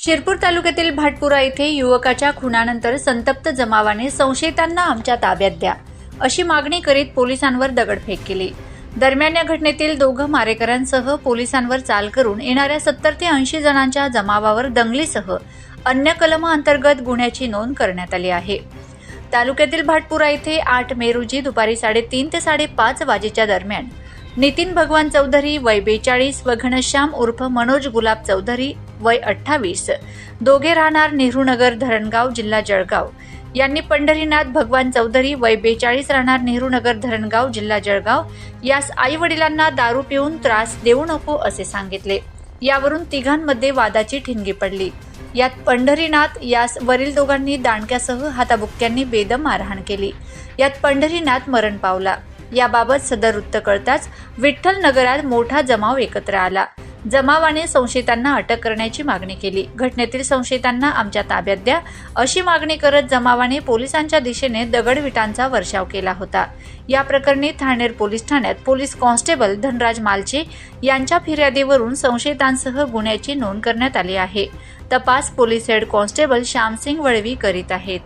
शिरपूर तालुक्यातील भाटपुरा येथे युवकाच्या खुनानंतर संतप्त जमावाने संशयितांना आमच्या ताब्यात द्या अशी मागणी करीत पोलिसांवर दगडफेक केली. दरम्यान या घटनेतील दोघं मारेकऱ्यांसह पोलिसांवर चाल करून येणाऱ्या सत्तर ते ऐंशी जणांच्या जमावावर दंगलीसह अन्य कलमाअंतर्गत गुन्ह्याची नोंद करण्यात आली आहे. तालुक्यातील भाटपुरा येथे आठ मे रोजी दुपारी साडेतीन ते साडेपाच वाजेच्या दरम्यान नितीन भगवान चौधरी वय बेचाळीस व घनश्याम उर्फ मनोज गुलाब चौधरी वय अठ्ठावीस. दोघे राहणार नेहरूनगर धरणगाव जिल्हा जळगाव. यांनी पंढरीनाथ भगवान चौधरी वय बेचाळीस राहणार नेहरूनगर धरणगाव जिल्हा जळगाव. यास आई वडिलांना दारू पिऊन त्रास देऊ नको असे सांगितले. यावरून तिघांमध्ये वादाची ठिणगी पडली. यात पंढरीनाथ यास वरील दोघांनी दांडक्यासह हाताबुक्क्यांनी बेदम मारहाण केली. यात पंढरीनाथ मरण पावला. याबाबत सदर वृत्त कळताच विठ्ठल नगरात मोठा जमाव एकत्र आला. जमावाने संशयितांना अटक करण्याची मागणी केली. घटनेतील संशयितांना आमच्या ताब्यात द्या अशी मागणी करत जमावाने पोलिसांच्या दिशेने दगडविटांचा वर्षाव केला होता. या प्रकरणी ठाणेर पोलीस ठाण्यात पोलीस कॉन्स्टेबल धनराज मालचे यांच्या फिर्यादीवरून संशयितांसह गुन्ह्याची नोंद करण्यात आली आहे. तपास police head constable Shyamsingh Valvi करीत आहेत.